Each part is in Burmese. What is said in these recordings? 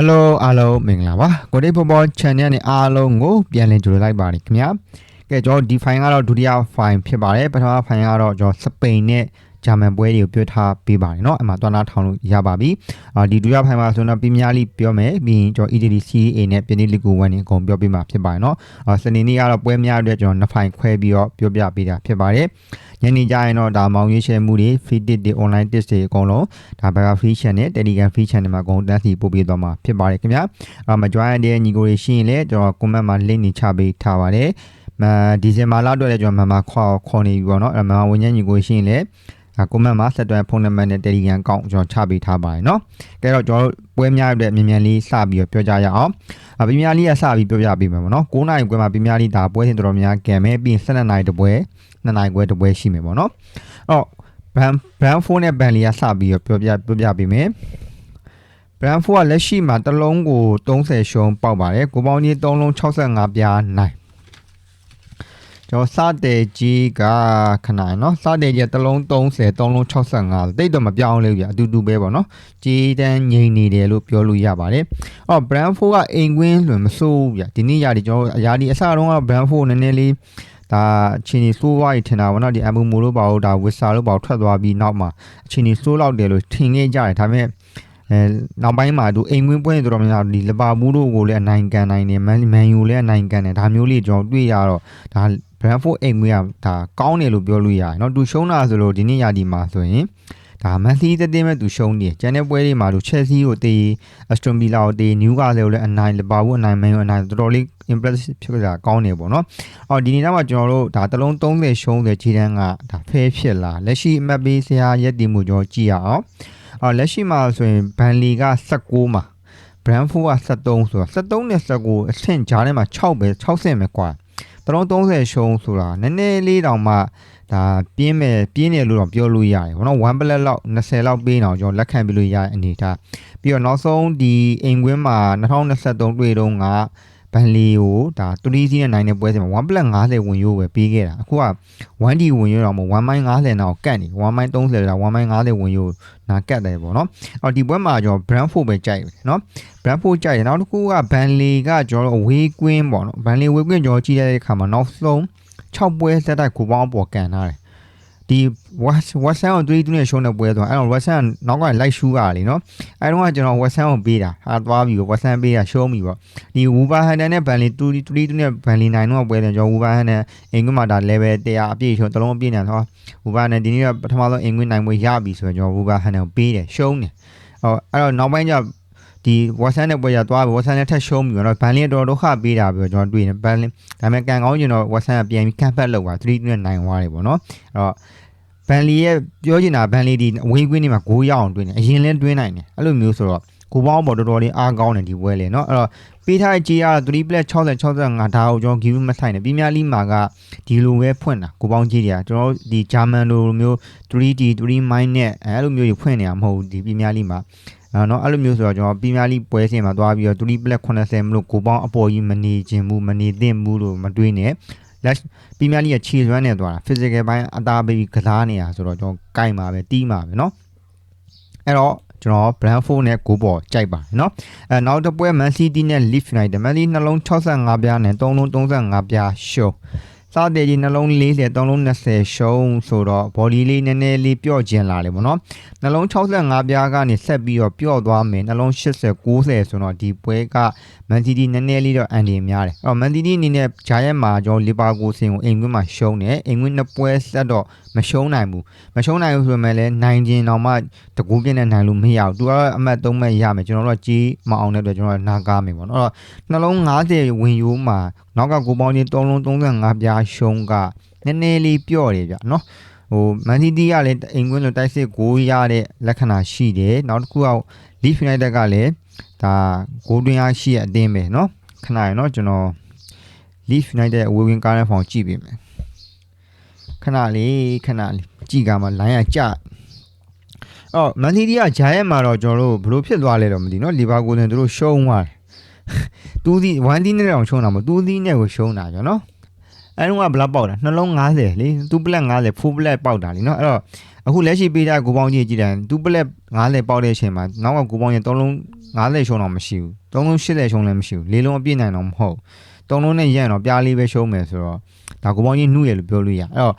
Hello အားလုံးမင်္ဂလာပါကိုဒေးပေါ်ပေါ် channel နဲ့အားလုံးကိုပြန်လည်ကြိုဆိုလိုက်ပါတယ်ခင်ဗျာကဲကျွန်တော်ဒီ file ကတော့ဒုတိယ file ဖြစ်ပါတယ်ပထမ file ကတော့ကျွန်တော်စပိန်နဲ့ ဂျာမန်ပွဲတွေကိုပြောထားပေးပါတယ်เนาะအမှတွားနာထောင်လို့ရပါပြီအာဒီဒုတိယ file မှာဆိုတော့ပြင်းများလိပြောမယ်ပြီးရင်ကျွန်တော် EDD CA နဲ့ပြင်းလိကူ1နဲ့အကုန်ပြောပေးမှာဖြစ်ပါတယ်เนาะအာစနေနေ့ကတော့ပွဲများအတွက်ကျွန်တော်နှစ် file ခွဲပြီးတော့ပြောပြပေးတာဖြစ်ပါတယ်ညနေကျရင်တော့ဒါမောင်ရွေးချယ်မှုတွေ feed တွေ online test တွေအကုန်လုံးဒါ Burger Free Channel နဲ့ Telegram Free Channel မှာအကုန်တန်းစီပို့ပေးသွားမှာဖြစ်ပါတယ်ခင်ဗျာအာမ join တဲ့ညီကိုတွေရှိရင်လည်းကျွန်တော် comment မှာ link နေချပေးထားပါတယ်မဒီဇင်ဘာလအတွက်လည်းကျွန်တော်မမခေါ်ခေါ်နေပြီပေါ့နော်အဲမမဝင်ညညီကိုရှိရင်လည်း ဒါ comment မှာဆက်သွယ်ဖုန်းနံပါတ်နဲ့ Telegram အကောင့်ကျွန်တော်ချပေးထားပါတယ်เนาะကဲတော့ကျွန်တော်ပွဲများအတွက်မြန်မြန်လေးစပြီးတော့ပြောကြရအောင်အပြင်းများလေးကစပြီးပြောပြပေးမယ်ပေါ့နော်9နိုင်ခွဲမှာပြင်းများလေးဒါပွဲစဉ်တော်တော်များကံမဲ့ပြီးရင်12နိုင်တပွဲ2နိုင်ခွဲတပွဲရှိမယ်ပေါ့နော်အော်ဘန်ဘန်ဖုန်းနဲ့ဘန်လီကစပြီးတော့ပြောပြပြောပြပေးမယ်ဘရန်ဖိုကလက်ရှိမှာတစ်လုံးကို30ရှုံးပေါက်ပါတယ်ကိုပေါင်းကြီး3လုံး65ပြားနိုင် ကျွန်တော်စတဲ့ကြီးကခဏနော်စတဲ့ကြီးက3လုံး30 3လုံး65တိတ်တော့မပြောင်းလို့ပြအတူတူပဲပေါ့နော်ကြီးတန်းငိန်နေတယ်လို့ပြောလို့ရပါတယ်အော် brand 4ကအိမ်ကွင်းလွန်မစိုးဘူးပြဒီနေ့ရာဒီကျွန်တော်အရာဒီအစတုန်းက brand 4နည်းနည်းလေးဒါအချိန်ကြီးစိုးွားရထင်တာပေါ့နော်ဒီအမူမူလို့ပါတော့ဒါဝစ်ဆာလို့ပါတော့ထွက်သွားပြီးနောက်မှာအချိန်ကြီးစိုးလောက်တယ်လို့ထင်ခဲ့ကြတယ်ဒါပေမဲ့အဲနောက်ပိုင်းမှာသူအိမ်ဝင်ပွင့်ဆိုတော့များဒီလပါမူးတို့ကိုလည်းအနိုင်ကန်နိုင်တယ်မန်ယူလည်းအနိုင်ကန်တယ်ဒါမျိုးလေးကျွန်တော်တွေ့ရတော့ဒါ Brentford အိမ်ဝင်းကဒါကောင်းတယ်လို့ပြောလို့ရတယ်เนาะသူရှုံးတာဆိုလို့ဒီနေ့ရာဒီမှာဆိုရင်ဒါမန်စီးတဲ့တင်းမဲ့သူရှုံးနေကျန်တဲ့ပွဲတွေမှာသူချက်စီကိုတေးအစတွန်ဗီလာကိုတေးနျူကာဆယ်ကိုလည်းအနိုင်လပါဘူးအနိုင်မန်ယူအနိုင်တော်တော်လေး impressive ဖြစ်ကြကောင်းနေပေါ့နော်။အော်ဒီနေ့တော့ကျွန်တော်တို့ဒါတလုံး30ရှုံးတဲ့ခြေတန်းကဒါဖဲဖြစ်လာလက်ရှိအမှတ်ပေးဆရာရက်တည်မှုကျွန်တော်ကြည့်ရအောင်။အော်လက်ရှိမှာဆိုရင်ဘန်လီက16မှာ Brentford က73ဆိုတော့73နဲ့19အဆင့်ကြားထဲမှာ6ပဲ60ပဲကွာ။ တလုံး30ရှုံးဆိုတာနည်းနည်းလေးတောင်မှဒါပြင်းမယ်ပြင်းတယ်လို့တော့ပြောလို့ရတယ်ဘောနော်1 bullet လောက်20လောက်ပေးအောင်ကျွန်တော်လက်ခံပြလို့ရတဲ့အနေထားပြီးတော့နောက်ဆုံးဒီအိမ်ကွင်းမှာ2023တွေ့တုန်းက ဘန်လီကိုဒါ3စီးနဲ့နိုင်တဲ့ပွဲစဉ်မှာ1 plus 50ဝင်ရိုးပဲပေးခဲ့တာအခုက 1D ဝင်ရိုးတော့မဟုတ်1 minus 50နောက်ကတ်နေ1 minus 30လား1 minus 50ဝင်ရိုးနာကတ်တယ်ပေါ့နော်အော်ဒီပွဲမှာကျွန်တော် Brentford ပဲကြိုက်တယ်နော် Brentford ကြိုက်တယ်နောက်တစ်ခုကဘန်လီကကျွန်တော်အဝေးကွင်းပေါ့နော်ဘန်လီဝေးကွင်းကျွန်တော်ကြည့်တဲ့အခါမှာနောက်ဆုံး6ပွဲဆက်တိုက်ကိုပေါင်းပေါ်ကန်ထားတယ် ဒီ West West Ham ကို3-2နဲ့ရှုံးတဲ့ပွဲဆိုတော့အဲ့တော့ West Ham နောက်ကလိုက်ရှူးတာလေနော်အဲ့တော့ကကျွန်တော် West Ham ကိုပေးတာဟာသွားပြီ West Ham ပေးတာရှုံးပြီပေါ့ဒီ Wolverhampton နဲ့ Burnley 2-2နဲ့ Burnley 9တော့ပွဲတယ်ကျွန်တော် Wolverhampton အင်္ဂလိပ်မှာဒါ level 100အပြည့်ရှုံးတလုံးအပြည့်နေတော့ Wolverhampton ဒီနေ့ကပထမဆုံးအင်္ဂလိပ်နိုင်ပွဲရပြီဆိုတော့ကျွန်တော် Wolverhampton ကိုပေးတယ်ရှုံးတယ်ဟောအဲ့တော့နောက်ပိုင်းကျ ဒီဝက်ဆန်နဲ့ပွဲရသွားပြီဝက်ဆန်နဲ့ထက်ရှုံးပြီတော့ဘန်လင်းတော်ဒုက္ခပေးတာပြီးတော့ကျွန်တော်တွေ့နေဘန်လင်းဒါပေမဲ့ကန်ကောင်းကျင်တော့ဝက်ဆန်ကပြန်ပြီးကန့်ဖက်လောက်ပါ3နဲ့နိုင်သွားတယ်ပေါ့နော်အဲ့တော့ဘန်လီရဲ့ပြောချင်တာဘန်လီဒီအဝေးကွင်းတွေမှာဂိုးရအောင်တွင်းတယ်အရင်လဲတွင်းနိုင်တယ်အဲ့လိုမျိုးဆိုတော့ကိုပေါင်းပေါ်တော်တော်လေးအားကောင်းတယ်ဒီပွဲလေเนาะအဲ့တော့ ပေးထားတဲ့ကြေးရ3 plus 60 65ဒါကိုကျွန်တော် give မဆိုင်နဲ့ပြင်းများလိမှာကဒီလိုပဲဖွင့်တာကိုပေါင်းကြေးတွေကကျွန်တော်ဒီဂျာမန်လိုမျိုး 3D 3 mine နဲ့အဲ့လိုမျိုးကြီးဖွင့်နေတာမဟုတ်ဘူးဒီပြင်းများလိမှာအဲ့တော့အဲ့လိုမျိုးဆိုတော့ကျွန်တော်ပြင်းများလိပွဲစဉ်မှာသွားပြီးတော့3 plus 80မလို့ကိုပေါင်းအပေါ်ကြီးမနေခြင်းဘူးမနေသင့်ဘူးလို့မတွေးနဲ့လက်ပြင်းများလိကခြေစွမ်းနေသွားတာ physical ဘိုင်းအသားပေးကစားနေတာဆိုတော့ကျွန်တော်ကြိုက်မှာပဲတီးမှာပဲเนาะအဲ့တော့ ကျွန်တော် Brentford နဲ့ကိုပေါ်ကြိုက်ပါတယ်เนาะအဲနောက်တစ်ပွဲ Man City နဲ့ Leeds United Man City နှလုံး65ပြားနဲ့3လုံး35ပြားရှုံးစားတယ်ကြီးနှလုံး40 3လုံး20ရှုံးဆိုတော့ body လေးနည်းနည်းလေးပြော့ကျင်လာလေပေါ့နော်နှလုံး65ပြားကနေဆက်ပြီးတော့ပြော့သွားမယ်နှလုံး80 90ဆိုတော့ဒီပွဲက Man City နည်းနည်းလေးတော့အန်ဒီများတယ်အော် Man City အနေနဲ့ဂျာရက်မှာကျွန်တော်လီဗာပူးစင်ကိုအိမ်ကွင်းမှာရှုံးတယ်အိမ်ကွင်းနှစ်ပွဲဆက်တော့မရှုံးနိုင်ဘူးမရှုံးနိုင်ဘူးဆိုပေမဲ့လည်းနိုင်ခြင်းတော့မှတကူပြင်းနဲ့နိုင်လို့မရဘူးသူကအမှတ်3မှတ်ရမယ်ကျွန်တော်တို့ကကြီးမအောင်တဲ့အတွက်ကျွန်တော်ကနာကားမယ်ပေါ့နော်အဲ့တော့နှလုံး90ဝင်ယူမှာနောက်ကကိုပေါင်းချင်း3လုံး35ပြားရှုံးကနည်းနည်းလေးပြော့တယ်ဗျနော်ဟိုမန်စီးတီးကလည်းအိမ်ကွင်းလိုတိုက်စစ်ကိုရတဲ့လက္ခဏာရှိတယ်နောက်တစ်ခုက Leeds United ကလည်း ဒါဂိုးတွင်းအားရှိတဲ့အတင်းပဲเนาะခဏရနော်ကျွန်တော် Leeds United အဝေးဝင်ကားတဲ့ဖောင်ကြည့်ပေးမယ်ခဏလေးခဏလေးကြည့်ကမှ line ကကြအော်မန်စီးတီးကဂျာရဲ့မှာတော့ကျွန်တော်တို့ဘလို့ဖြစ်သွားလဲတော့မသိเนาะလီဗာပူးနဲ့သူတို့ရှုံးသွားတယ်တူးစီ1စီးနဲ့တော့ရှုံးတာမဟုတ်တူးစီးနဲ့ကိုရှုံးတာကြောနော် အဲတော့ကဘလောက်ပေါက်တာနှလုံး90လေ2ပလက်90 full ပလက်ပေါက်တာလीเนาะအဲ့တော့အခုလက်ရှိပေးတဲ့ကိုပေါင်းကြီးကြည့်တယ်2ပလက်90ပေါက်တဲ့အချိန်မှာနောက်ကကိုပေါင်းကြီး3လုံး90ရှုံးတော့မရှိဘူး3လုံး80ရှုံးလည်းမရှိဘူး၄လုံးအပြည့်နိုင်တော့မဟုတ်3လုံးနဲ့ရရင်တော့ပြားလေးပဲရှုံးမယ်ဆိုတော့ဒါကိုပေါင်းကြီးနှုတ်ရလို့ပြောလို့ရအဲ့တော့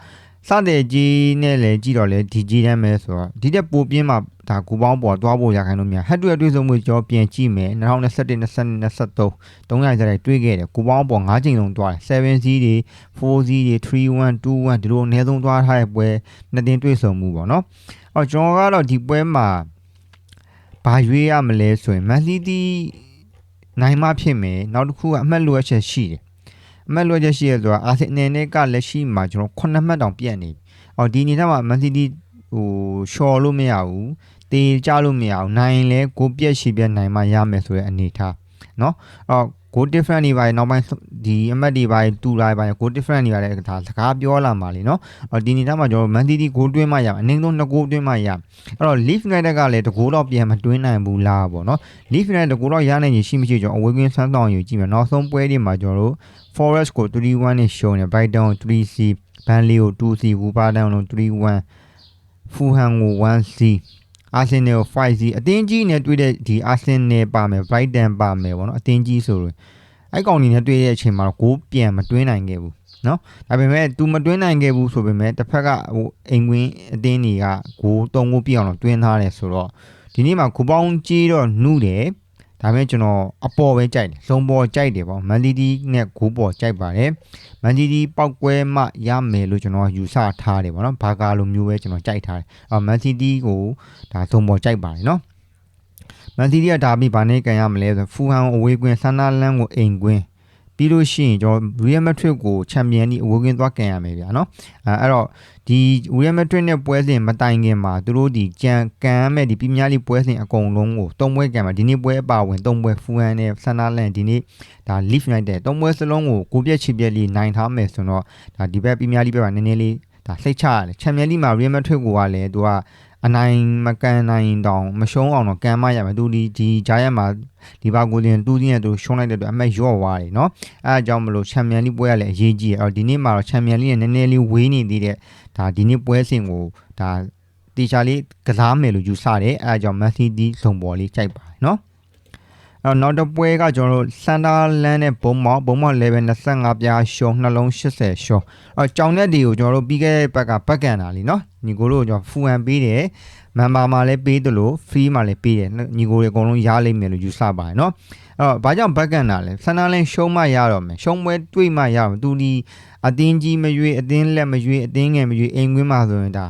စတဲ့ကြီးနဲ့လည်းကြည့်တော့လေဒီကြီးတန်းပဲဆိုတော့ဒီတက်ပိုပြင်းမှာဒါကူပေါင်းပေါ်သွားဖို့ရခိုင်လို့များဟက်တွေ့တွေ့ဆုံးမှုကြောပြန်ကြည့်မယ်2021 20 23 300ကျတဲ့တွေးခဲ့တယ်ကူပေါင်းပေါ်5ချိန်လုံးသွားတယ်7 Z တွေ4 Z တွေ3 1 2 1ဒီလိုအနည်းဆုံးသွားထားတဲ့ပွဲနှစ်တင်တွေ့ဆုံမှုပေါ့နော်အော်ကျွန်တော်ကတော့ဒီပွဲမှာဘာရွေးရမလဲဆိုရင် Man City နိုင်မှဖြစ်မယ်နောက်တစ်ခုကအမှတ်လိုအပ်ချက်ရှိတယ် အမှတ်လွှဲချက်ရှိရဆိုတာအာဆင်နယ်နဲ့ကလက်ရှိမှာကျွန်တော်9မှတ်တောင်ပြတ်နေပြီ။အော်ဒီအနေနဲ့မှာ Man City ဟိုရှော်လို့မရဘူး။တေးကြလို့မရဘူး။နိုင်လဲကိုပြက်ရှိပြက်နိုင်မှရမယ်ဆိုတဲ့အနေထား။နော်။အော် go different နေပါရင်နောက်ပိုင်းဒီအမတ်တွေပါတူလာပါရင် go different နေရတဲ့ဒါစကားပြောလာမှာလीเนาะအော်ဒီနေတာမှာကျွန်တော် Man City go တွင်းမှရအနည်းဆုံး2 goal တွင်းမှရအဲ့တော့ Leaf United ကလည်းတကူတော့ပြန်မတွင်းနိုင်ဘူးလားပေါ့เนาะ Leaf United တကူတော့ရနိုင်ရင်ရှိမရှိကျွန်တော်အဝေးကွင်းဆန်းဆောင်ယူကြည့်မယ်နောက်ဆုံးပွဲတွေမှာကျွန်တော်တို့ Forest ကို3-1နဲ့ရှုံးတယ် Brighton ကို 3C Burnley ကို 2C Wolverhampton ကို3-1 Fulham ကို 1C Arsenal 5C အတင်းကြီးနဲ့တွေ့တဲ့ဒီ Arsenal ပါမယ် Brighton ပါမယ်ပေါ့နော်အတင်းကြီးဆိုလို့အဲ့ကောင်ကြီးနဲ့တွေ့တဲ့အချိန်မှာတော့ကိုပြန်မတွင်းနိုင်ခဲ့ဘူးနော်ဒါပေမဲ့ तू မတွင်းနိုင်ခဲ့ဘူးဆိုပေမဲ့တစ်ဖက်ကဟိုအိမ်ကွင်းအတင်းတွေကကိုတုံကိုပြအောင်တော့တွင်းထားတယ်ဆိုတော့ဒီနေ့မှာကိုပေါင်းကြီးတော့နှုတယ် ဒါပေမဲ့ကျွန်တော်အပေါ်ပဲကြိုက်တယ်ဆုံးပေါ်ကြိုက်တယ်ပေါ့မန်တီတီနဲ့ဂိုးပေါ်ကြိုက်ပါတယ်မန်တီတီပောက်ကွဲမှရမယ်လို့ကျွန်တော်ယူဆထားတယ်ပေါ့နော်ဘာကာလိုမျိုးပဲကျွန်တော်ကြိုက်ထားတယ်အော်မန်တီတီကိုဒါဆုံးပေါ်ကြိုက်ပါတယ်နော်မန်တီတီကဒါပြီးဗာနေကန်ရမလဲဆိုဖူဟန်အဝေးကွင်းဆန္ဒလန်းကိုအိမ်ကွင်း ပြီးလို့ရှိရင်ကျွန်တော် Real Madrid ကိုချန်ပီယံဒီအဝေးကွင်းသွားကန်ရမယ်ဗျာနော်အဲအဲ့တော့ဒီ Real Madrid နဲ့ပွဲစဉ်မတိုင်ခင်မှာသူတို့ဒီကြံကန်ရမယ်ဒီပီးမီးယားလိပွဲစဉ်အကုန်လုံးကို၃ပွဲကန်မှာဒီနေ့ပွဲအပါဝင်၃ပွဲဖူဟန်နဲ့ဆန္ဒလန်းဒီနေ့ဒါ Leaf United ၃ပွဲစလုံးကိုကိုပြက်ချီပြက်လေးနိုင်ထားမယ်ဆိုတော့ဒါဒီဘက်ပီးမီးယားလိဘက်မှာနည်းနည်းလေးဒါစိတ်ချရတယ်ချန်ပီယံလိမှာ Real Madrid ကိုကလည်းသူက အနိုင်မကန်နိုင်တောင်မရှုံးအောင်တော့ကန်မရမယ်သူဒီဒီဂျိုင်းရမှာဒီဘာကိုလင်တူးချင်းတူရှုံးလိုက်တဲ့အတွက်အမက်ရော့သွားတယ်နော်အဲအကြောင်းမလို့ချန်ပီယံလိပွဲကလည်းအရေးကြီးတယ်အော်ဒီနေ့မှာတော့ချန်ပီယံလိနဲ့နည်းနည်းလေးဝေးနေသေးတဲ့ဒါဒီနေ့ပွဲစဉ်ကိုဒါတေချာလေးကစားမယ်လို့ယူဆတယ်အဲအကြောင်းမက်ဆီဒီလုံပေါ်လေးကြိုက်ပါတယ်နော် นาะအဲ့နောက်တစ်ပွဲကကျွန်တော်တို့စန်ဒါလန်နဲ့ဘုံမောက်ဘုံမောက် level 25ပြားရှုံးနှလုံး80ရှုံးအော်ကြောင်တဲ့ဒီကိုကျွန်တော်တို့ပြီးခဲ့တဲ့ဘက်ကဘက်ကန်တာလीเนาะညီကိုတို့ကျွန်တော်ဖူဟန်ပေးတယ်မန်ပါမှာလည်းပေးတယ်လို့ free မှာလည်းပေးတယ်ညီကိုတွေအကုန်လုံးရလိမ့်မယ်လို့ယူဆပါတယ်เนาะအဲ့တော့ဘာကြောင့်ဘက်ကန်တာလဲစန်ဒါလန်ရှုံးမှရတော့မယ်ရှုံးပွဲတွေ့မှရတော့သူဒီအတင်းကြီးမရွေးအတင်းလက်မရွေးအတင်းငယ်မရွေးအိမ်ကွင်းမှာဆိုရင်ဒါ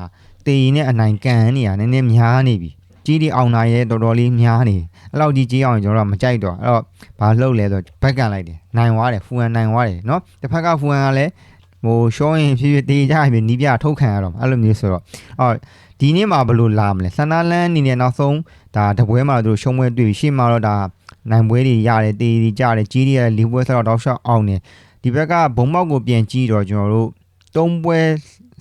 တေရင်နဲ့အနိုင်ကန်နေရနည်းနည်းများနေပြီကြီးဒီအောင်နာရဲ့တော်တော်လေးများနေ အဲ့လောက်ကြီးကြီးအောင်ကျွန်တော်တို့ကမကြိုက်တော့အဲ့တော့ဘာလှုပ်လဲဆိုဘက်ကန်လိုက်တယ်နိုင်ွားတယ်ဖူဟန်နိုင်ွားတယ်နော်တစ်ဖက်ကဖူဟန်ကလည်းဟိုရှောင်းရင်ဖြစ်ဖြစ်တေးကြရင်နီးပြထုတ်ခံရတော့အဲ့လိုမျိုးဆိုတော့အော်ဒီနေ့မှာဘလို့လာမလဲဆန္ဒလန်းအနေနဲ့နောက်ဆုံးဒါတပွဲမှာသူတို့ရှုံးပွဲတွေ့ပြီးရှေ့မှာတော့ဒါနိုင်ပွဲတွေရတယ်တေးတွေကြတယ်ကြီးတွေရတယ်လေးပွဲဆက်တော့တောက်လျှောက်အောင်နေဒီဘက်ကဘုံမောက်ကိုပြန်ကြည့်တော့ကျွန်တော်တို့၃ပွဲ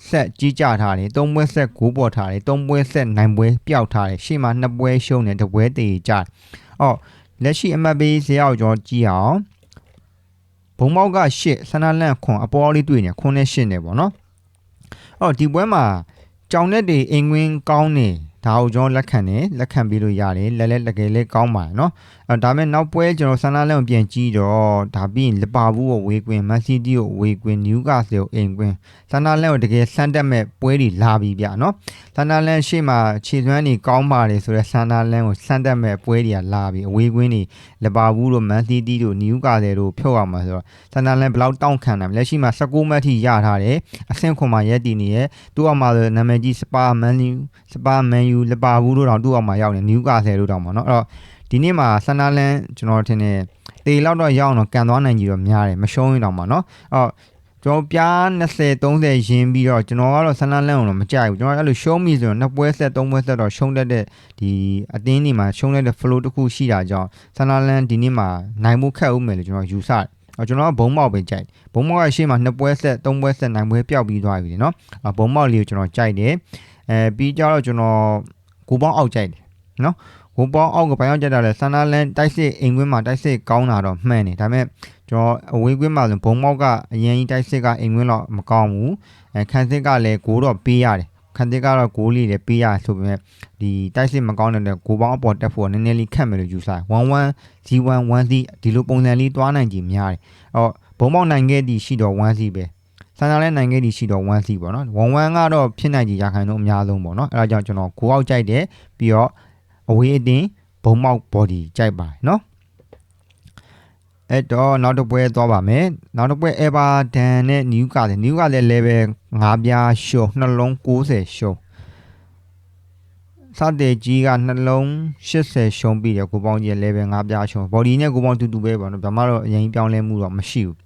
ဆက်ကြီးကြထားတယ်၃ပွဲဆက်ဂိုးပေါ်ထားတယ်၃ပွဲဆက်နိုင်ပွဲပျောက်ထားတယ်ရှေ့မှာ၂ပွဲရှုံးတယ်တပွဲတည်ကြတယ်အော်လက်ရှိအမှတ်ပေးဇယောက်ကျော်ကြည့်အောင်ဘုံမောက်က၈ဆန္ဒလန့်ခွန်အပေါ်လေးတွေ့နေခွန်နဲ့၈နေပေါ့နော်အော်ဒီပွဲမှာကြောင်နဲ့တွေအင်ကွင်းကောင်းနေဒါကိုကျွန်တော်လက်ခံတယ်လက်ခံပြီးလို့ရတယ်လက်လက်တကယ်လေးကောင်းပါတယ်နော် ဒါမဲ့နောက်ပွဲကျွန်တော်ဆန်လာလန်ကိုပြန်ကြည့်တော့ဒါပြီးရင်လပါဘူးကိုဝေကွင်းမန်စီးတီးကိုဝေကွင်းနယူကာဆယ်ကိုအိမ်ကွင်းဆန်လာလန်ကိုတကယ်ဆန်တက်မဲ့ပွဲတွေလာပြီဗျနော်ဆန်လာလန်ရှေ့မှာခြေသွမ်းတွေကောင်းပါတယ်ဆိုတော့ဆန်လာလန်ကိုဆန်တက်မဲ့ပွဲတွေကလာပြီအဝေကွင်းတွေလပါဘူးတို့မန်စီးတီးတို့နယူကာဆယ်တို့ဖြုတ်အောင်မှာဆိုတော့ဆန်လာလန်ဘလောက်တောင့်ခံနိုင်မလဲရှိမှာ16မှတ်ထိရထားတယ်အဆင့်ခွန်မှာရက်တည်နေရဲ့သူ့အောင်မှာနာမည်ကြီးစပါမန်ယူစပါမန်ယူလပါဘူးတို့တောင်သူ့အောင်မှာရောက်နေနယူကာဆယ်တို့တောင်ပေါ့နော်အဲ့တော့ ဒီနေ့မှာဆန္ဒလန်းကျွန်တော်ထင်တယ်တေလောက်တော့ရောက်အောင်တော့ကန်သွားနိုင်ကြီးတော့များတယ်မရှုံးရင်တော့မှာเนาะအော်ကျွန်တော်ပြား20 30ရင်းပြီးတော့ကျွန်တော်ကတော့ဆန္ဒလန်းအောင်တော့မကြိုက်ဘူးကျွန်တော်အဲ့လိုရှုံးပြီဆိုတော့နှစ်ပွဲဆက်သုံးပွဲဆက်တော့ရှုံးတတ်တဲ့ဒီအတင်းဒီမှာရှုံးတတ်တဲ့ flow တစ်ခုရှိတာကြောင့်ဆန္ဒလန်းဒီနေ့မှာနိုင်မှုခက်ဦးမယ်လို့ကျွန်တော်ယူဆတယ်အော်ကျွန်တော်ကဘုံမောက်ပဲကြိုက်ဘုံမောက်ကရှေ့မှာနှစ်ပွဲဆက်သုံးပွဲဆက်နိုင်ပွဲပျောက်ပြီးသွားပြီเนาะဘုံမောက်လေးကိုကျွန်တော်ကြိုက်တယ်အဲပြီးကြတော့ကျွန်တော်ကိုပေါင်းအောက်ကြိုက်တယ်เนาะ ဝပေါင်းအောက်ကဘိုင်းအောင်ကြက်တာလဲဆန္ဒလန်တိုက်စစ်အိမ်ကွင်းမှာတိုက်စစ်ကောင်းတာတော့မှန်တယ်ဒါပေမဲ့ကျွန်တော်အဝေးကွင်းမှာဆိုဘုံမောက်ကအရင်ကြီးတိုက်စစ်ကအိမ်ကွင်းတော့မကောင်းဘူးအဲခန်းစစ်ကလည်းဂိုးတော့ပေးရတယ်ခန်းစစ်ကတော့ဂိုးလေးလည်းပေးရဆိုပေမဲ့ဒီတိုက်စစ်မကောင်းတဲ့အတွက်ဂိုးပေါင်းအပေါ်တက်ဖို့ကနည်းနည်းလေးခက်မယ်လို့ယူဆတယ်11 G1 1C ဒီလိုပုံစံလေးတွားနိုင်ကြများတယ်အော်ဘုံမောက်နိုင်ခဲ့သည်ရှိတော့ 1C ပဲဆန်တာလည်းနိုင်ခဲ့သည်ရှိတော့ 1C ပေါ့နော်11ကတော့ဖြစ်နိုင်ကြရာခိုင်နှုန်းအများဆုံးပေါ့နော်အဲဒါကြောင့်ကျွန်တော်ကိုအောက်ကြိုက်တယ်ပြီးတော့ အဝေးအတင်းဘုံမောက် body ကြိုက်ပါတယ်နော်အဲ့တော့နောက်တစ်ပွဲသွားပါမယ်နောက်တစ်ပွဲ Everton နဲ့ Newcastle Newcastle level 5ပြားရှုံးနှလုံး90ရှုံးစတဲ့ကြီးကနှလုံး80ရှုံးပြီးတယ်ကိုပေါင်းကြီး level 5ပြားရှုံး body နဲ့ကိုပေါင်းတူတူပဲပေါ့နော်ဒါမှတော့အရင်ပြောင်းလဲမှုတော့မရှိဘူး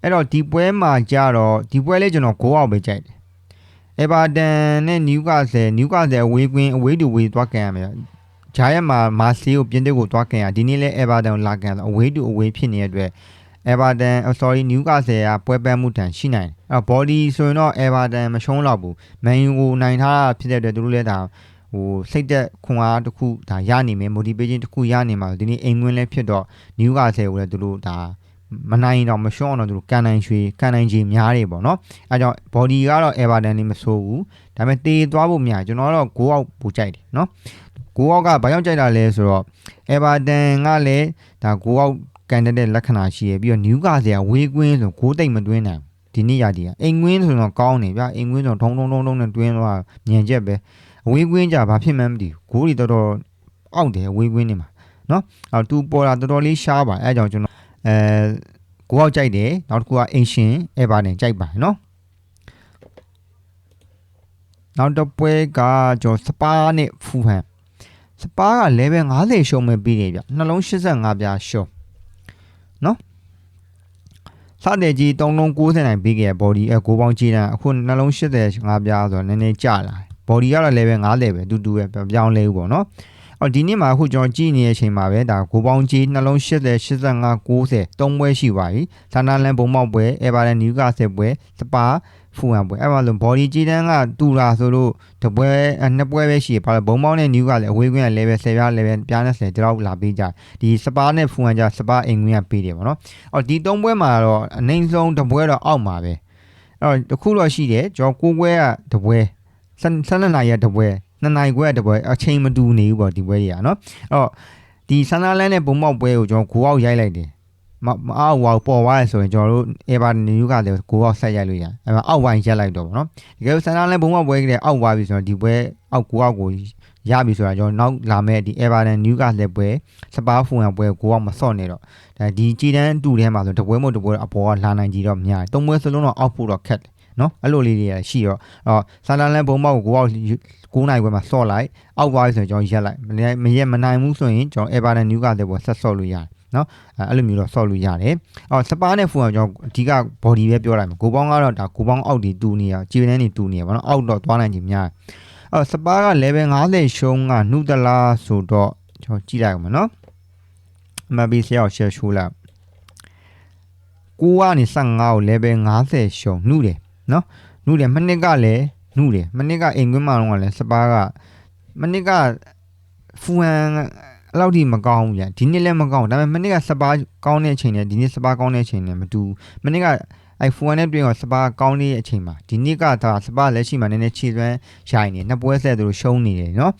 အဲ့တော့ဒီပွဲမှာကြတော့ဒီပွဲလေးကျွန်တော်9အောင်ပဲကြိုက်တယ် Everton နဲ့ Newcastle Newcastle အဝေးကွင်းအဝေးတူဝေးသွားကန်ရမယ် ဂျာရက်မှာမာစီကိုပြင်သစ်ကိုသွားကန်ရဒီနေ့လဲ Everton ကိုလာကန်ဆိုအဝေးတူအဝေးဖြစ်နေတဲ့အတွက် Everton oh, sorry Newcastle ကပွဲပန်းမှုတန်ရှိနိုင်တယ်အဲ့တော့ body ဆိုရင်တော့ Everton မရှုံးတော့ဘူး Man U ကိုနိုင်ထားတာဖြစ်တဲ့အတွက်သူတို့လည်းဒါဟိုစိတ်သက်ခွန်အားတစ်ခုဒါရနိုင်မယ် motivation တစ်ခုရနိုင်မှာဒီနေ့အိမ်ဝင်လည်းဖြစ်တော့ Newcastle ကိုလည်းသူတို့ဒါမနိုင်တော့မရှုံးအောင်တော့သူတို့ကန်နိုင်ရွှေကန်နိုင်ကြီးများတယ်ပေါ့နော်အဲကြောင့် body ကတော့ Everton နေမဆိုးဘူးဒါပေမဲ့တေးသွားဖို့များကျွန်တော်တော့6အောက်ပူကြိုက်တယ်နော် 6အောက်ကဘာကြောင့်ကြိုက်တာလဲဆိုတော့ Everton ကလည်းဒါ6အောက်ကန်တဲ့လက္ခဏာရှိရပြီးတော့ Newcastle ကဝေးကွင်းဆို6တိတ်မတွင်းနိုင်ဒီနေ့ရည်ကအိမ်ကွင်းဆိုတော့ကောင်းနေဗျအိမ်ကွင်းဆိုထုံထုံထုံထုံနဲ့တွင်းတော့ညံချက်ပဲအဝေးကွင်းကြဘာဖြစ်မှန်းမသိဘူးဂိုးတွေတော်တော်အောက်တယ်အဝေးကွင်းနေမှာနော်အော်သူပေါ်လာတော်တော်လေးရှားပါအဲအကြောင်းကျွန်တော်အဲကိုအောက်ကြိုက်တယ်နောက်တစ်ခုကအင်ရှင်အဲဘာနဲ့ကြိုက်ပါတယ်နော်နောက်တစ်ပွဲကကျွန်တော်စပါးနဲ့ဖူဟန် စပါးက level 50ရှုံးမဲ့ပြီးတယ်ဗျနှလုံး85ပြားရှုံးနော်စတဲ့ကြီး3လုံး90နိုင်ပြီးခဲ့ body အကိုပေါင်းကြီးတန်းအခုနှလုံး85ပြားဆိုတော့နည်းနည်းကျလာတယ် body ကတော့ level 50ပဲတူတူပဲပြောင်းလဲဘူးပေါ့နော်အော်ဒီနေ့မှာအခုကျွန်တော်ကြည့်နေတဲ့အချိန်မှာပဲဒါကိုပေါင်းကြီးနှလုံး80 85 90သုံးပွဲရှိပါပြီဆန္ဒလန်ဘုံမောက်ပွဲအဲဘာလန်နျူကာဆယ်ပွဲစပါ ဖူဟန်ပွဲအဲ့မှာလို့ body ကြီးတန်းကတူလာဆိုလို့တပွဲနှစ်ပွဲပဲရှိရပါလားဘုံပေါင်းနဲ့ new ကလည်းအဝေးကွင်းက level 10ပြား level ပြား20တောက်လာပေးကြဒီစပါနဲ့ဖူဟန်ကြစပါအိမ်ကွင်းကပေးတယ်ပေါ့နော်အော်ဒီ၃ပွဲမှာတော့အနိုင်ဆုံးတပွဲတော့အောက်မှာပဲအဲ့တော့တခုတော့ရှိတယ်ကျွန်တော်ကိုကွဲကတပွဲ12နာရီကတပွဲ2နာရီခွဲကတပွဲအချိန်မတူနေဘူးပေါ့ဒီပွဲတွေကနော်အဲ့တော့ဒီဆန္ဒလန်းနဲ့ဘုံပေါက်ပွဲကိုကျွန်တော်ဂိုးအောင်ရိုက်လိုက်တယ် မမအောက်ဝါပေါ်သွားရဆိုရင်ကျွန်တော်တို့ ever new ကလည်းကိုအောက်ဆက်ရိုက်လို့ရတယ်အဲ့မှာအောက်ဝိုင်းရက်လိုက်တော့ဗောနော်တကယ်ဆန္ဒလန်းဘုံမောက်ပွဲကလည်းအောက်ဝါပြီဆိုတော့ဒီပွဲအောက်ကိုအောက်ကိုရပြီဆိုတာကျွန်တော်နောက်လာမဲ့ဒီ Everton New ကလည်းပွဲစပါးဖုန်ရပွဲကိုအောင်မစော့နေတော့ဒါဒီကြည်တန်းတူထဲမှာဆိုတပွဲမို့တပွဲအပေါ်ကလာနိုင်ကြည့်တော့များတယ်သုံးပွဲစလုံးတော့အောက်ဖို့တော့ခက်တယ်နော်အဲ့လိုလေးတွေရှိတော့အော်ဆန်လာလန်ဘုံမောက်ကိုကိုအောင်9နိုင်ခွဲမှာဆော့လိုက်အောက်သွားပြီဆိုရင်ကျွန်တော်ရက်လိုက်မရက်မနိုင်ဘူးဆိုရင်ကျွန်တော် Everton New ကလည်းပွဲဆက်ဆော့လို့ရတယ် နော်အဲ့လိုမျိုးတော့ဆော့လို့ရတယ်အော်စပါးနဲ့ဖူအောင်ကျွန်တော်အဓိက body ပဲပြောလိုက်မယ်ကိုပေါင်းကတော့ဒါကိုပေါင်းအောက်ဒီတူနေရခြေနှန်းနေတူနေရပါတော့အောက်တော့သွားနိုင်ခြင်းများအော်စပါးက level 50ရှုံးကနှုတ်တလားဆိုတော့ကျွန်တော်ကြည့်လိုက်အောင်နော်မဘီဆရာရှယ်ရှူလာကိုကနေ15ကို level 50ရှုံးနှုတ်တယ်နော်နှုတ်တယ်မနစ်ကလည်းနှုတ်တယ်မနစ်ကအိမ်ကွင်းမှာတော့လည်းစပါးကမနစ်ကဖူဟန် အဲ့လောက်ထိမကောင်းဘူးဗျဒီနေ့လည်းမကောင်းဒါပေမဲ့မနေ့ကစပါးကောင်းတဲ့အချိန်နဲ့ဒီနေ့စပါးကောင်းတဲ့အချိန်နဲ့မတူမနေ့ကအိုက်ဖုန်းနဲ့တွင်းကစပါးကောင်းနေတဲ့အချိန်မှာဒီနေ့ကဒါစပါးလက်ရှိမှာနည်းနည်းခြေသွမ်းရိုင်နေနှစ်ပွဲဆက်သူတို့ရှုံးနေတယ်နော်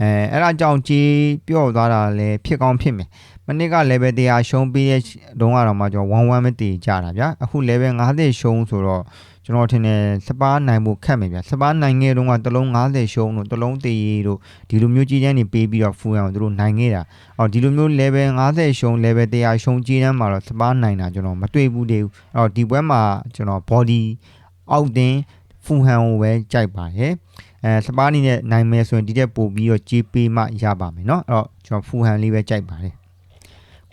အဲအဲ့ဒါကြောင့်ကြေးပြော့သွားတာလည်းဖြစ်ကောင်းဖြစ်မယ်မနေ့က level 100ရှုံးပြီးတဲ့တုန်းကတော့မှကျွန်တော်11မတည်ကြတာဗျအခု level 50ရှုံးဆိုတော့ ကျွန်တော်ထင်တယ်စပါးနိုင်ဖို့ခက်မယ်ဗျစပါးနိုင်ခဲ့တုန်းကတလုံး90ရှုံးတို့တလုံးတည်တို့ဒီလိုမျိုးကြီးတန်းနေပေးပြီးတော့ဖူအောင်တို့နိုင်ခဲ့တာအော်ဒီလိုမျိုး level 50ရှုံး level 100ရှုံးကြီးတန်းမှာတော့စပါးနိုင်တာကျွန်တော်မတွေ့ဘူးတည်းဘူးအော်ဒီပွဲမှာကျွန်တော် body အောက်တင်ဖူဟန်ကိုပဲကြိုက်ပါတယ်အဲစပါးနေနဲ့နိုင်မယ်ဆိုရင်ဒီတက်ပို့ပြီးတော့ကြေးပေးမှရပါမယ်เนาะအဲ့တော့ကျွန်တော်ဖူဟန်လေးပဲကြိုက်ပါတယ်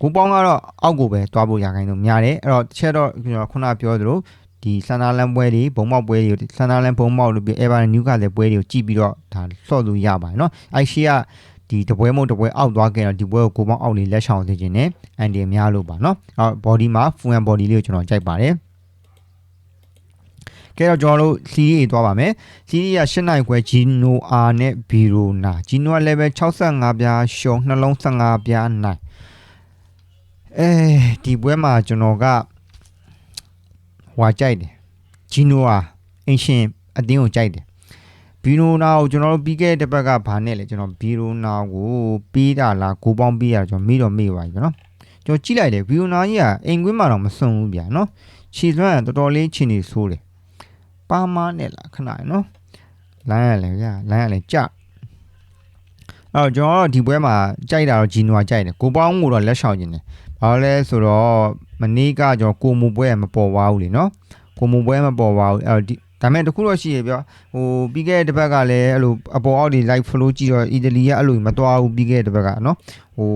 ကိုပေါင်းကတော့အောက်ကိုပဲတွားဖို့ရခိုင်းလို့များတယ်အဲ့တော့တစ်ချက်တော့ကျွန်တော်ခုနပြောသလို ဒီဆန်နာလန်ပွဲတွေဘုံမောက်ပွဲတွေဆန်နာလန်ဘုံမောက်လို့ပြီးအေဗာနျူကာလည်းပွဲတွေကိုကြည့်ပြီးတော့ဒါဆော့လို့ရပါတယ်เนาะအိုက်ရှီကဒီတပွဲမဟုတ်တပွဲအောက်သွားခဲ့တော့ဒီပွဲကိုကိုပေါင်းအောက်လေးလက်ဆောင်သိခြင်းနဲ့အန်ဒီများလို့ပါเนาะအော် body မှာ full and body လေးကိုကျွန်တော်ကြိုက်ပါတယ်ကဲတော့ကျွန်တော်တို့ series သွားပါမယ် series က၈နိုင်ခွဲ Gino R နဲ့ Verona Gino က level 65ပြားရှုံးနှလုံး15ပြားနိုင် အဲဒီပွဲမှာကျွန်တော်က ဟွာကြိုက်တယ်ဂျီနိုဟာအင်ရှင်အတင်းကိုကြိုက်တယ်ဘီရိုနာကိုကျွန်တော်တို့ပြီးခဲ့တဲ့တစ်ပတ်ကဘာနဲ့လဲကျွန်တော်ဘီရိုနာကိုပြီးတာလားကိုပေါင်းပြီးရတာကျွန်တော်မေ့တော့မေ့ပါပြီဗျာနော်ကျွန်တော်ကြည့်လိုက်တယ်ဘီရိုနာကြီးကအိမ်ကွင်းမှာတော့မစွန်ဘူးဗျာနော်ခြေစွမ်းကတော်တော်လေးခြေနေဆိုးတယ်ပါမားနဲ့လားခဏရနော်လမ်းရလဲဗျာလမ်းရလဲကြအဲ့တော့ကျွန်တော်တို့ဒီပွဲမှာကြိုက်တာတော့ဂျီနိုကကြိုက်တယ်ကိုပေါင်းကိုတော့လက်ရှောင်ခြင်းတယ် ဘာလို့လဲဆိုတော့မနေ့ကကျွန်တော်ကိုမူပွဲမပေါ်ပါဘူးလीเนาะကိုမူပွဲမပေါ်ပါဘူးအဲ့တော့ဒီဒါမဲ့တခုတော့ရှိရပြောဟိုပြီးခဲ့တဲ့တစ်ပတ်ကလည်းအဲ့လိုအပေါ်အောက်တွေ live flow ကြည့်တော့အီတလီကအဲ့လိုမသွားဘူးပြီးခဲ့တဲ့တစ်ပတ်ကနော်ဟို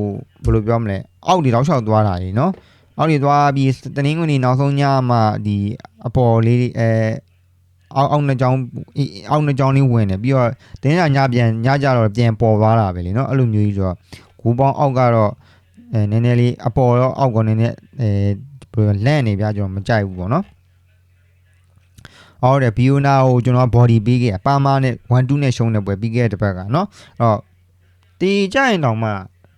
ဘယ်လိုပြောမလဲအောက်တွေတောက်လျှောက်သွားတာလေနော်အောက်တွေသွားပြီးတနင်္ဂနွေနေ့နောက်ဆုံးညမှဒီအပေါ်လေးတွေအဲအောက်အောက်နှစ်ချောင်းအောက်နှစ်ချောင်းလေးဝင်တယ်ပြီးတော့တင်းညညပြန်ညကြတော့ပြန်ပေါ်သွားတာပဲလေနော်အဲ့လိုမျိုးကြီးဆိုတော့ဂူပေါင်းအောက်ကတော့ အဲနည်းနည်းလေးအပေါ်ရောအောက်ကောနည်းနည်းအဲလန့်နေပြကျွန်တော်မကြိုက်ဘူးပေါ့နော်ဟုတ်တယ်ဘီယိုနာကိုကျွန်တော် body ပေးခဲ့ပါမာနဲ့1 2နဲ့ရှုံးတဲ့ပွဲပြီးခဲ့တဲ့ဘက်ကနော်အဲ့တော့တေးကြရင်တောင်မှ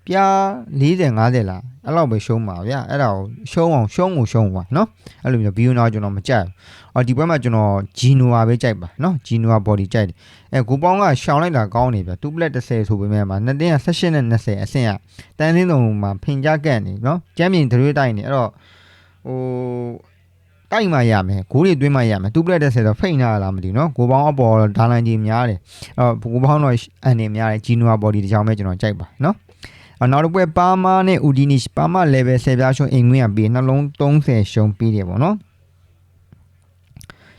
ပြား40 50လားအဲ့လောက်ပဲရှုံးပါဗျာအဲ့ဒါကိုရှုံးအောင်ရှုံးကိုရှုံးပါနော်အဲ့လိုမျိုးဗီယိုနာကျွန်တော်မကြိုက်ဘူးအော်ဒီဘက်မှာကျွန်တော်ဂျီနိုဝါပဲကြိုက်ပါနော်ဂျီနိုဝါဘော်ဒီကြိုက်တယ်အဲကိုပေါင်းကရှောင်းလိုက်တာကောင်းနေဗျာ2 plus 30ဆိုပေမဲ့မှာနှစ်တင်းက18နဲ့20အဆင့်ကတန်းသင်းတုံမှာဖင်ကြကန့်နေနော်ကျမ်းပြင်ဒရွေးတိုင်းနေအဲ့တော့ဟိုတိုက်မှရမယ်ဂိုးတွေတွင်းမှရမယ်2 plus 30တော့ဖိတ်နာလားမသိဘူးနော်ကိုပေါင်းအပေါ်ဒါလန်ကြီးများတယ်အော်ကိုပေါင်းတော့အန်နေများတယ်ဂျီနိုဝါဘော်ဒီဒီကြောင်ပဲကျွန်တော်ကြိုက်ပါနော် နောက်တစ်ပွဲပါမာနဲ့ဦးဒီနီပါမာ level 10ပြားရှုံးအိမ်ငွေရပြီးနှလုံး30ရှုံးပြီးတယ်ပေါ့နော်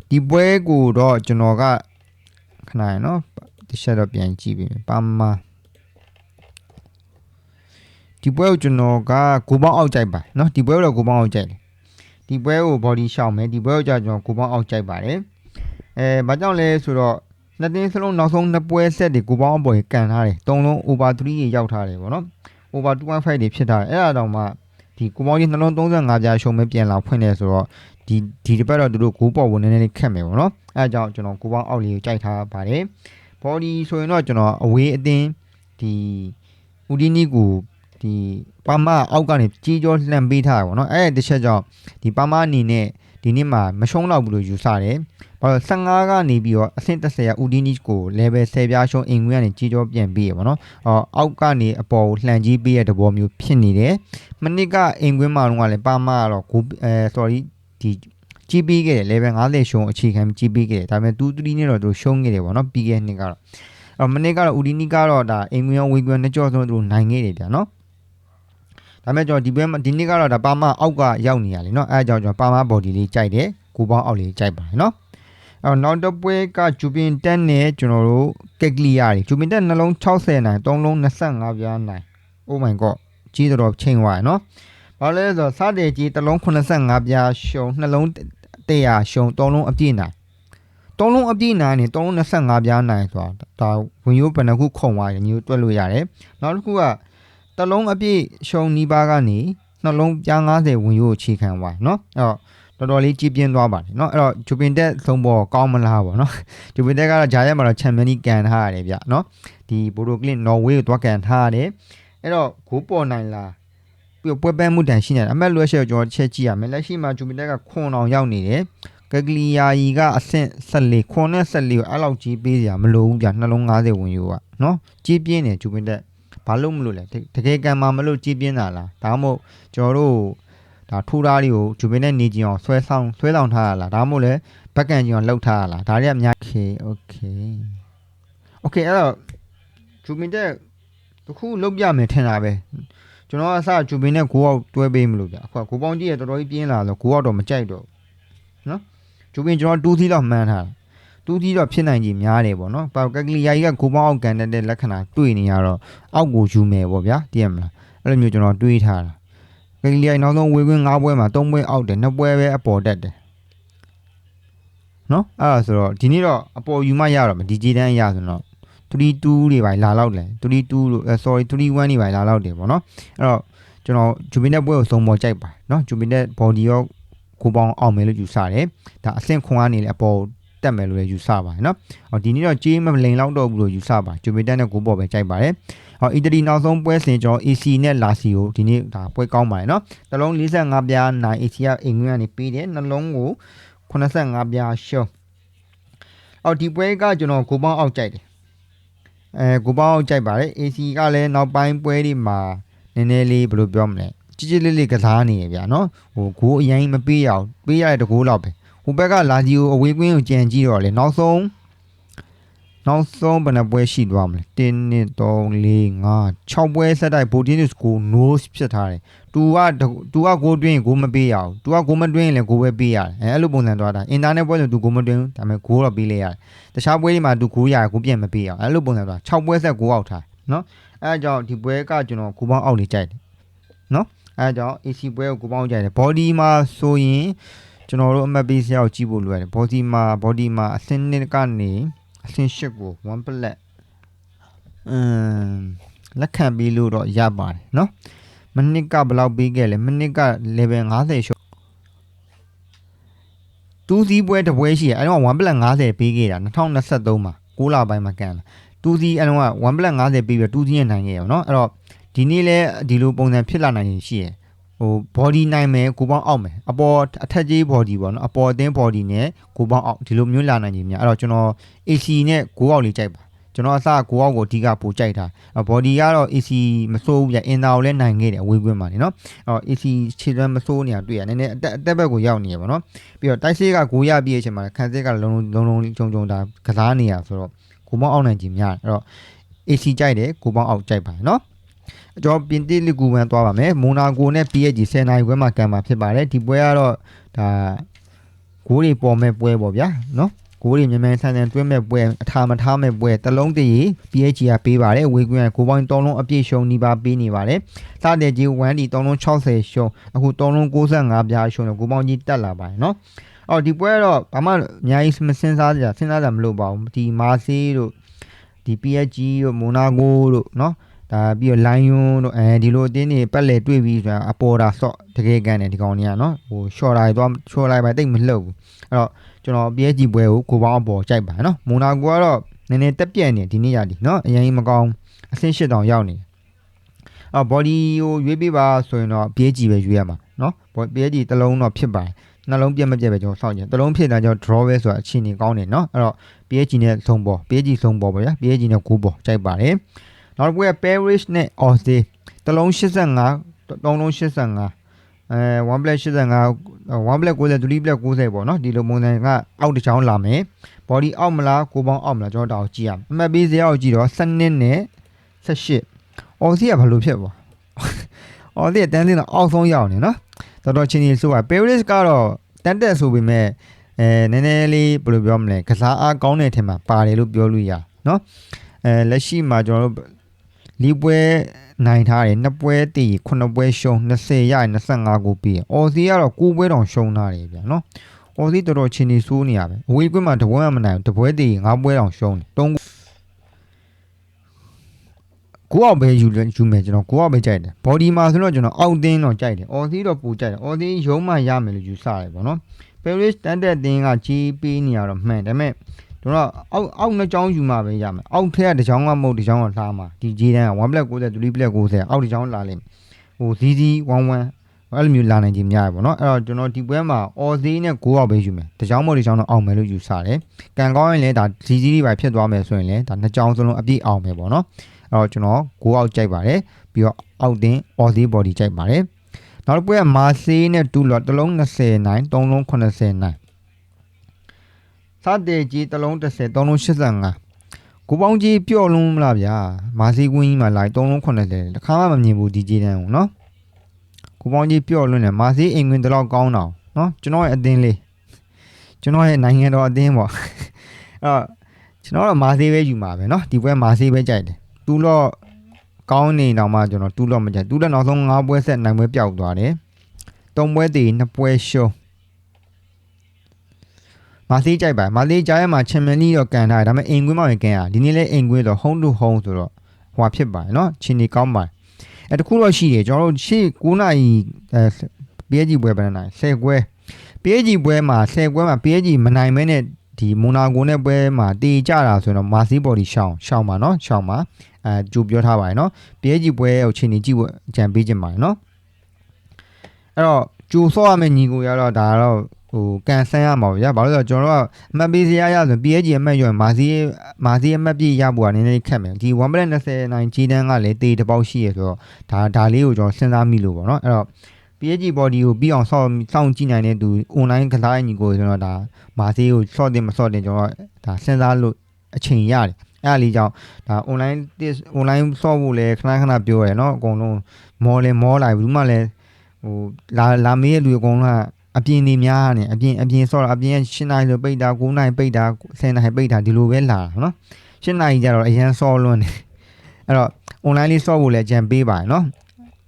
ဒီပွဲကိုတော့ကျွန်တော်ကခဏရနော်ဒီချက်တော့ပြန်ကြည့်ပြီပါမာဒီပွဲကိုကျွန်တော်ကကိုပေါင်းအောက်ကြိုက်ပါနော်ဒီပွဲကိုတော့ကိုပေါင်းအောက်ကြိုက်တယ်ဒီပွဲကို body ရှောင်းမယ်ဒီပွဲကိုကြာကျွန်တော်ကိုပေါင်းအောက်ကြိုက်ပါတယ်အဲဘာကြောင့်လဲဆိုတော့နှစ်တင်းစလုံးနောက်ဆုံးနှစ်ပွဲဆက်တွေကိုပေါင်းအပေါ်ကြီးကန်ထားတယ်သုံးလုံး over 3ကြီးရောက်ထားတယ်ပေါ့နော် over 2.5တွေဖြစ်တာအဲ့ဒါတောင်မှဒီကိုမောင်ကြီးနှလုံး35ပြားရှုံးမဲ့ပြန်လာဖွင့်နေဆိုတော့ဒီဒီတစ်ပတ်တော့သူတို့ဂိုးပေါ်ဝင်နေနေခက်မယ်ပေါ့နော်အဲ့ဒါကြောင့်ကျွန်တော်ကိုပေါင်းအောက်လေးကိုကြိုက်ထားပါတယ် body ဆိုရင်တော့ကျွန်တော်အဝေးအသင်းဒီဦးဒီနီကိုဒီပါမအောက်ကနေကြီးကြောလှန်ပေးထားတာပေါ့နော်အဲ့ဒီတစ်ချက်ကြောင့်ဒီပါမအနေနဲ့ ဒီနေ့မှာမရှုံးတော့ဘူးလို့ယူဆတယ်ဘာလို့15ကနေပြီးတော့အဆင့်30ရာဦးဒီနီကို level 10ပြားရှုံးအင်ငွေကနေကြီးကြောပြန်ပြီးရပါတော့အော်အောက်ကနေအပေါ်ကိုလှန်ကြီးပေးရတဲ့ဘောမျိုးဖြစ်နေတယ်မနစ်ကအင်ကွင်းမှာတော့လည်းပါမကတော့ကိုအဲ sorry ဒီကြီးပြီးခဲ့တယ် level 50ရှုံးအခြေခံကြီးပြီးခဲ့တယ်ဒါပေမဲ့2 3နဲ့တော့သူရှုံးခဲ့တယ်ပေါ့နော်ပြီးခဲ့နှစ်ကတော့အော်မနစ်ကတော့ဦးဒီနီကတော့ဒါအင်ကွင်းရောဝေကွင်းနှစ်ကြောဆုံးသူနိုင်ခဲ့တယ်ဗျာနော် ဒါပေမဲ့ကျွန်တော်ဒီဘက်ဒီနေ့ကတော့ဒါပါမအောက်ကရောက်နေရလေနော်အဲအကြောင်းကျွန်တော်ပါမဘော်ဒီလေးကြိုက်တယ်ကိုပေါင်းအောက်လေးကြိုက်ပါတယ်နော်အဲနောက်တစ်ပွဲကဂျူပင်တက်နဲ့ကျွန်တော်တို့ကက်ကလီယာတွေဂျူပင်တက်နှလုံး60နိုင်3လုံး25ပြားနိုင် Oh my god ကြီးတော်ချိန်သွားရနော်ဘာလဲဆိုတော့စတဲ့ကြီး3လုံး85ပြားရှုံနှလုံး100ရှုံ3လုံးအပြည့်နိုင်သုံးလုံးအပြည့်နိုင်နေ325ပြားနိုင်ဆိုတာဒါဝင်ရိုးဘဏ္ဍခုခုံသွားရမျိုးတွက်လို့ရတယ်နောက်တစ်ခုက တလုံးအပြည့်ရှုံနီးပါးကနေနှလုံးပြား90ဝင်ရိုးအခြေခံသွားเนาะအဲ့တော့တော်တော်လေးကြီးပြင်းသွားပါတယ်เนาะအဲ့တော့ဂျူပင်တက်သုံးပေါ်ကောင်းမလားပေါ့เนาะဂျူပင်တက်ကတော့ဂျာရက်မှာတော့ချန်ပီယံလိကန်ထားရတယ်ဗျเนาะဒီဘိုဒိုကလစ်နော်ဝေးကိုတွားကန်ထားရတယ်အဲ့တော့ဂိုးပေါ်နိုင်လားပြီးပွဲပန်းမှုတန်ရှိနေတယ်အမက်လွှဲရှယ်ကျွန်တော်ချက်ကြည့်ရမယ်လက်ရှိမှာဂျူပင်တက်ကခွန်အောင်ရောက်နေတယ်ဂဂလီယာကြီးကအဆင့်14ခွန်နဲ့14ကိုအဲ့လောက်ကြီးပေးစရာမလိုဘူးဗျနှလုံး90ဝင်ယူอ่ะเนาะကြီးပြင်းနေဂျူပင်တက် ဘာလို့မလို့လဲတကယ်ကံမှာမလို့ကြီးပြင်းတာလားဒါမှမဟုတ်ကျွန်တော်တို့ဒါထူသားတွေကိုဂျူပင်နဲ့နေကြအောင်ဆွဲဆောင်ဆွဲဆောင်ထားရလားဒါမှမဟုတ်လဲဘက်ကန်ကြအောင်လှုပ်ထားရလားဒါတွေကအများ Okay okay Okay အဲ့တော့ဂျူပင်တက်တခုလုတ်ပြမယ်ထင်တာပဲကျွန်တော်အစဂျူပင်နဲ့ကိုအောက်တွဲပေးမလို့ဗျအခုကကိုပေါင်းကြီးရတော်တော်ကြီးပြင်းလာတော့ကိုအောက်တော့မကြိုက်တော့နော်ဂျူပင်ကျွန်တော်2သီးတော့မှန်းထားတာ တူးကြီးတော့ဖြစ်နိုင်ခြင်းများတယ်ပေါ့နော်ပါကက်ကလီယာကြီးကကိုပေါင်းအောင်ကန်တဲ့လက္ခဏာတွေ့နေရတော့အောက်ကိုယူမယ်ပေါ့ဗျာသိရမလားအဲ့လိုမျိုးကျွန်တော်တွေးထားတာကက်ကလီယာနောက်ဆုံးဝေခွင်း၅ပွဲမှာ၃ပွဲအောက်တယ်၂ပွဲပဲအပေါ်တက်တယ်နော်အဲ့ဒါဆိုတော့ဒီနေ့တော့အပေါ်ယူမှရတော့မဒီဂျီတန်းရဆိုတော့32တွေပါလာလောက်တယ်32လို့ sorry 31တွေပါလာလောက်တယ်ပေါ့နော်အဲ့တော့ကျွန်တော်ဂျူပီတာပွဲကိုစုံပေါ်ကြိုက်ပါနော်ဂျူပီတာ body ရောကိုပေါင်းအောင်မယ်လို့ယူဆတယ်ဒါအဆင့်ခွန်ကနေလည်းအပေါ် တက်မယ်လို့လည်းယူဆပါတယ်နော်ဟောဒီနေ့တော့ကြေးမလိန်လောက်တော့ဘူးလို့ယူဆပါဂျိုမီတက်နဲ့ကိုပေါ်ပဲကြိုက်ပါတယ်ဟောအီတလီနောက်ဆုံးပွဲစဉ်ကျွန်တော် AC နဲ့လာစီကိုဒီနေ့ဒါပွဲကောင်းပါတယ်နော်တစ်လုံး45ပြားနိုင် AC ကအိမ်ငွေကနေပေးတယ်နှလုံးကို85ပြားရှုံးအော်ဒီပွဲကကျွန်တော်ကိုပေါင်းအောက်ကြိုက်တယ်အဲကိုပေါင်းအောက်ကြိုက်ပါတယ် AC ကလည်းနောက်ပိုင်းပွဲတွေမှာနည်းနည်းလေးဘယ်လိုပြောမလဲကြီးကြီးလေးလေးကစားနေရဗျာနော်ဟိုဂိုးအရင်မပေးရအောင်ပေးရတဲ့တကိုးလောက်ပဲ ဟိုဘက်ကလာဂျီကိုအဝေးကွင်းကိုကြံကြည့်တော့လေနောက်ဆုံးနောက်ဆုံးဘယ်နှပွဲရှိသွားမလဲ1 2 3 4 5 6ပွဲဆက်တိုက်ဘိုတင်းစ်ကို nose ဖြစ်ထားတယ်။ तू က तू ကဂိုးတွင်းရင်ဂိုးမပေးရအောင်။ तू ကဂိုးမတွင်းရင်လည်းဂိုးပဲပေးရတယ်။အဲအဲ့လိုပုံစံသွားတာ။ internet ပွဲဆို तू ဂိုးမတွင်းဘူးဒါပေမဲ့ဂိုးတော့ပေးလိုက်ရတယ်။တခြားပွဲတွေမှာ तू ဂိုးရတယ်ဂိုးပြန်မပေးရအောင်။အဲ့လိုပုံစံသွား6ပွဲဆက်ဂိုးအောက်ထားနော်။အဲအကြောင်းဒီပွဲကကျွန်တော်ဂိုးပေါင်းအောက်နေကြိုက်တယ်။နော်။အဲအကြောင်း AC ပွဲကိုဂိုးပေါင်းကြိုက်တယ်။ body မှာဆိုရင် ကျွန်တော်တို့အမှတ်ပေးစရာကိုကြည့်ဖို့လိုရတယ် body မှာ body မှာအဆင့်1ကနေအဆင့်8ကို1 plat အမ်လက်ခံပြီးလို့တော့ရပါတယ်เนาะမနစ်ကဘယ်လောက်ပေးခဲ့လဲမနစ်က level 50ရှုံးတူးစီးပွဲတစ်ပွဲရှိရအဲ့တော့1 plat 50ပေးခဲ့တာ2023မှာ6လပိုင်းမှာကန်တာတူးစီးအဲ့တော့1 plat 50ပေးပြီးတူးစီးရနိုင်ခဲ့ရအောင်เนาะအဲ့တော့ဒီနေ့လဲဒီလိုပုံစံဖြစ်လာနိုင်ရင်ရှိရ ဟို body နိုင်မယ်ကိုပေါင်းအောက်မယ်အပေါ်အထက်ကြီး body ပေါ့နော်အပေါ်အသင်း body နဲ့ကိုပေါင်းအောက်ဒီလိုမျိုးလာနိုင်ခြင်းများအဲ့တော့ကျွန်တော် AC နဲ့ကိုအောက်လေးကြိုက်ပါကျွန်တော်အစကိုအောက်ကိုအဓိကပိုကြိုက်တာ body ကတော့ AC မစိုးဘူးပြ inner ကိုလည်းနိုင်ခဲ့တယ်အဝေးကွင်းမှာနေနော်အော် AC ခြေသွမ်းမစိုးနေတာတွေ့ရနည်းနည်းအတက်အတက်ဘက်ကိုရောက်နေရပါတော့ပြီးတော့တိုက်ဆေးကကိုရပြည့်အချိန်မှာခန်းစက်ကလုံးလုံးလုံးလုံးချုံချုံတာကစားနေရဆိုတော့ကိုမောင်းအောက်နိုင်ခြင်းများတယ်အဲ့တော့ AC ကြိုက်တယ်ကိုပေါင်းအောက်ကြိုက်ပါတယ်နော် ကျွန်တော်ပြင်သစ်လီဂူဝန်သွားပါမယ်မိုနာကိုနဲ့ PSG 10နိုင်ခွဲမှာကန်မှာဖြစ်ပါတယ်ဒီပွဲကတော့ဒါဂိုးတွေပေါ်မဲ့ပွဲပေါ့ဗျာနော်ဂိုးတွေမြန်မြန်ဆန်ဆန်တွင်းမဲ့ပွဲအထာမထားမဲ့ပွဲတလုံးတည်း PSG ကပေးပါတယ်ဝေကွင်းကကိုပေါင်း3လုံးအပြည့်ရှုံနေပါပေးနေပါတယ်စတဲ့ကြီး1ဒီ3လုံး60ရှုံအခု3လုံး65ပြားရှုံတယ်ကိုပေါင်းကြီးတက်လာပါတယ်နော်အော်ဒီပွဲတော့ဘာမှအများကြီးမစင်စားကြစဉ်းစားကြမလို့ပါဘူးဒီမာဆေးတို့ဒီ PSG တို့မိုနာဂိုတို့နော် ဒါပြီးတော့ lion တို့အဲဒီလိုအတင်းတွေပက်လေတွေ့ပြီးဆိုတာအပေါ်တာဆော့တကယ်ကန်တယ်ဒီကောင်ကြီးကနော်ဟို short လိုက်သွား short လိုက်ပဲတိတ်မလှုပ်ဘူးအဲ့တော့ကျွန်တော် PSG ပွဲကိုကိုပေါင်းအပေါ်ကြိုက်ပါနော်မိုနာကိုကတော့နည်းနည်းတက်ပြက်နေဒီနေ့ရည်နော်အရင်မကောင်းအဆင့်၈တောင်ရောက်နေအော် body ကိုရွေးပေးပါဆိုရင်တော့ PSG ပဲရွေးရမှာနော် PSG တစ်လုံးတော့ဖြစ်ပါတယ်နှလုံးပြက်မပြက်ပဲကျွန်တော်စောင့်ကြည့်တယ်။တလုံးဖြစ်တာကြောင့် draw ပဲဆိုတာအခြေအနေကောင်းတယ်နော်။အဲ့တော့ PSG နဲ့ဆုံးပေါ် PSG ဆုံးပေါ်ပေါ့ဗျာ။ PSG နဲ့9ပေါ်ကြိုက်ပါတယ်။ နောက်တစ်ခုက Parish နဲ့ Aussie တလုံး85တုံးလုံး85အဲ1 black 85 1 black 90 3 black 90ပေါ့နော်ဒီလိုပုံစံကအောက်တစ်ချောင်းလာမယ် body အောက်မလားကိုပေါင်းအောက်မလားကျွန်တော်တောင်ကြည့်ရမယ်အမှတ်ပေးစရာကိုကြည့်တော့7နှစ်နဲ့18 Aussie ကဘာလို့ဖြစ်ပေါ့အော်ဒီတန်းတင်တော့အောက်ဆုံးရောက်နေနော်တော်တော်ချင်းကြီးဆိုပါ Paris ကတော့တန်တက်ဆိုပေမဲ့အဲနည်းနည်းလေးဘယ်လိုပြောမလဲကစားအားကောင်းတဲ့ထင်မှာပါတယ်လို့ပြောလို့ရနော်အဲလက်ရှိမှာကျွန်တော်တို့ ၄ပွဲနိုင်ထားတယ်၂ပွဲတည်9ပွဲရှုံး20ရ25ကိုပြီးအော်စီကတော့9ပွဲတောင်ရှုံးထားတယ်ဗျာနော်အော်စီတော်တော်ချင်းနေဆိုးနေရပဲအဝေးကွင်းမှာတပွဲမှမနိုင်တပွဲတည်9ပွဲတောင်ရှုံးတယ်ကိုအောင်ပဲယူယူမယ်ကျွန်တော်ကိုအောင်ပဲကြိုက်တယ်ဘော်ဒီမှာဆိုတော့ကျွန်တော်အောက်တင်းတော့ကြိုက်တယ်အော်စီတော့ပူကြိုက်တယ်အော်စီရုံးမှရမယ်လို့ယူဆတယ်ပေါ့နော်ပယ်ရစ်တန်တက်တင်းကကြီးပေးနေရတော့မှန်ဒါပေမဲ့ တို့တော့အောက်အောက်နှစ်ချောင်းယူမှပဲရမယ်အောက်ထက်ကတစ်ချောင်းကမဟုတ်တစ်ချောင်းကလှားမှာဒီဂျီတန်းက1 black 90 3 black 90အောက်တစ်ချောင်းလာလိမ့်ဟိုဇီဇီ11အဲ့လိုမျိုးလာနိုင်ခြင်းများတယ်ပေါ့နော်အဲ့တော့ကျွန်တော်ဒီပွဲမှာအော်ဈေးနဲ့6အောက်ပဲယူမယ်တစ်ချောင်းမဟုတ်တစ်ချောင်းတော့အောင်မယ်လို့ယူဆတယ်ကံကောင်းရင်လည်းဒါဇီဇီတွေပဲဖြစ်သွားမယ်ဆိုရင်လည်းဒါနှစ်ချောင်းစလုံးအပြည့်အောင်မယ်ပေါ့နော်အဲ့တော့ကျွန်တော်6အောက်ကြိုက်ပါတယ်ပြီးတော့အောက်တင်အော်ဈေး body ကြိုက်ပါတယ်နောက်တစ်ပွဲကမာဆေးနဲ့တူလော့တစ်လုံး20နိုင်3လုံး80နိုင် စတဲ့ကြီးတစ်လုံး30 3လုံး85ကိုပေါင်းကြီးပျော့လုံးမလားဗျာမာစီကွင်းကြီးမှာလိုက်3လုံး80တခါမှမမြင်ဘူးဒီကြီးတန်းကိုနော်ကိုပေါင်းကြီးပျော့လွန်းတယ်မာစီအိမ်ဝင်တလောက်ကောင်းတော့နော်ကျွန်တော်ရဲ့အသင်းလေးကျွန်တော်ရဲ့နိုင်ငံတော်အသင်းပေါ့အဲ့တော့ကျွန်တော်တော့မာစီပဲယူမှာပဲနော်ဒီပွဲမာစီပဲကြိုက်တယ်သူတော့ကောင်းနေတော့မှကျွန်တော်တူတော့မကြိုက်သူလည်းနောက်ဆုံး9ပွဲဆက်နိုင်ပွဲပျောက်သွားတယ်3ပွဲတည်2ပွဲရှုံး မာစီကြိုက်ပါမာစီကြားရမှာချန်ပီယံလိတော့ကန်ထားတယ်ဒါပေမဲ့အိမ်ကွင်းမှာကန်ရဒီနေ့လဲအိမ်ကွင်းတော့ home to home ဆိုတော့ဟွာဖြစ်ပါတယ်เนาะချင်းနေကောင်းပါတယ်အဲတခုတော့ရှိတယ်ကျွန်တော်တို့ရှေ့9နာရီအဲ PSG ပွဲပဲနိုင်10ပွဲ PSG ပွဲမှာ10ပွဲမှာ PSG မနိုင်မဲနဲ့ ဒီမိုနာကိုနဲ့ပွဲမှာတေကြတာဆိုရင်တော့မာစီဘော်ဒီရှောင်းရှောင်းပါနော်ရှောင်းပါအဲကြိုပြောထားပါတယ်နော် PSG ပွဲကိုအချိန်ကြီးကြည့်ဖို့အကြံပေးခြင်းပါတယ်နော်အဲ့တော့ကြိုဆော့ရမယ့်ညီကိုရတော့ဒါကတော့ ဟိုကန်ဆန်းရမှာပေါ့ဗျာဘာလို့လဲဆိုတော့ကျွန်တော်တို့ကအမှတ်ပေးစရာရဆို PSG အမှတ်ရရင်မာစီမာစီအမှတ်ပြည့်ရဖို့ကနည်းနည်းခက်မယ်ဒီ1.29 G တန်းကလည်းတေးတစ်ပေါက်ရှိရဆိုတော့ဒါဒါလေးကိုကျွန်တော်စဉ်းစားမိလို့ပေါ့နော်အဲ့တော့ PSG body ကိုပြီးအောင်ဆော့စောင့်ကြည့်နိုင်တဲ့သူ online ကစားညီကိုကျွန်တော်ဒါမာစီကိုဆော့တင်မဆော့တင်ကျွန်တော်ဒါစဉ်းစားလို့အချိန်ရတယ်အဲ့ဒါလေးကြောင့်ဒါ online online ဆော့ဖို့လဲခဏခဏပြောရတယ်နော်အကုန်လုံးမော်လဲမော်လိုက်ဘူးမှလဲဟိုလာလာမေးရလူအကုန်လုံးက အပြင်နေများနေအပြင်အပြင်ဆော့တာအပြင်၈နိုင်လို့ပိတ်တာ၉နိုင်ပိတ်တာ၁၀နိုင်ပိတ်တာဒီလိုပဲလာတာနော်၈နိုင်ကြတော့အရန်ဆော့လွန်းတယ်အဲ့တော့ online လေးဆော့ဖို့လည်းကြံပေးပါတယ်နော်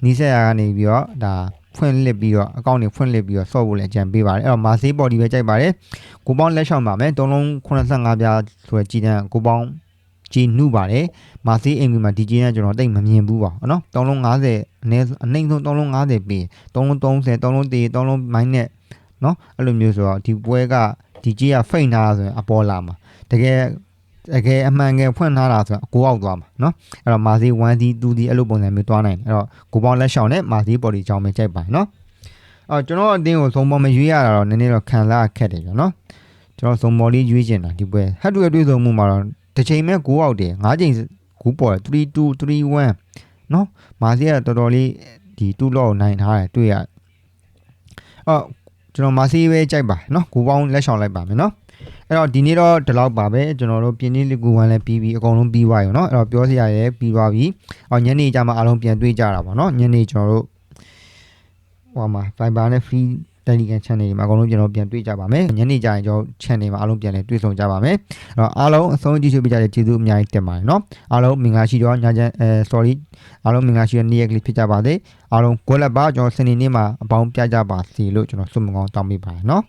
နီးစက်ရာကနေပြီးတော့ဒါဖွင့်လစ်ပြီးတော့အကောင့်တွေဖွင့်လစ်ပြီးတော့ဆော့ဖို့လည်းကြံပေးပါတယ်အဲ့တော့မာဆေးပေါ်ဒီပဲကြိုက်ပါတယ်ကိုပေါင်းလက်ဆောင်ပါမယ်၃လုံး85ပြားဆိုရယ်ကြည်တန်းကိုပေါင်းကြည်နုပါတယ်မာဆေးအိမ်ကြီးမှာဒီကြည်ကကျွန်တော်တိတ်မမြင်ဘူးပါနော်၃လုံး90အနည်းအနှိမ့်ဆုံး၃လုံး90ပေး၃လုံး30 3လုံးတေ3လုံးမိုင်းနဲ့ နော်အဲ့လိုမျိုးဆိုတော့ဒီပွဲကဒီကြီးကဖိတ်ထားတာဆိုရင်အပေါ်လာမှာတကယ်တကယ်အမှန်ငယ်ဖွင့်ထားတာဆိုတော့အကိုအောက်သွားမှာနော်အဲ့တော့မာစီ1စီ2စီအဲ့လိုပုံစံမျိုးသွားနိုင်တယ်အဲ့တော့ကိုပေါင်းလက်ရှောင်နဲ့မာစီဘော်ဒီကြောင်းပဲကြိုက်ပါတယ်နော်အော်ကျွန်တော်အတင်းကိုသုံးပေါ်မရွေးရတာတော့နည်းနည်းတော့ခံစားခက်တယ်ကျွန်တော်နော်ကျွန်တော်သုံးပေါ်လေးရွေးချင်တာဒီပွဲဟတ်တူရဲ့တွေးဆုံမှုမှာတော့တစ်ချိန်မဲ့9အောက်တယ်9ချိန်ကူးပေါ်တယ်3 2 3 1နော်မာစီကတော်တော်လေးဒီ2လော့နိုင်ထားတယ်တွေ့ရအော် ကျွန်တော်မာစီပဲကြိုက်ပါနော်ကိုပေါင်းလက်ရှောင်လိုက်ပါမယ်နော် အဲ့တော့ဒီနေ့တော့ဒီလောက်ပါပဲကျွန်တော်တို့ပြင်းနေလီကူဝမ်လည်းပြီးပြီးအကုန်လုံးပြီးသွားပြီเนาะအဲ့တော့ပြောစရာရဲ့ပြီးသွားပြီအော်ညနေကျမှအားလုံးပြန်တွေ့ကြတာပါเนาะညနေကျွန်တော်တို့ဟိုမှာ Viber နဲ့ free Telegram channel တွေမှာအကုန်လုံးကျွန်တော်ပြန်တွေ့ကြပါမယ်ညနေကျရင်ကျွန်တော် channel မှာအားလုံးပြန်လည်တွေ့ဆုံကြပါမယ်အဲ့တော့အားလုံးအဆုံးကြည့်ရှုပေးကြတဲ့ကျေးဇူးအများကြီးတင်ပါတယ်เนาะအားလုံးမင်္ဂလာရှိတော့ညချမ်းအဲ sorry အားလုံးမင်္ဂလာရှိတဲ့နေ့ရက်ကလေးဖြစ်ကြပါစေ အားလုံးကိုလက်ပါကျွန်တော်စနေနေ့မှာအပေါင်းပြကြပါစီလို့ကျွန်တော်ဆုမကောင်းတောင်းမိပါတယ်နော်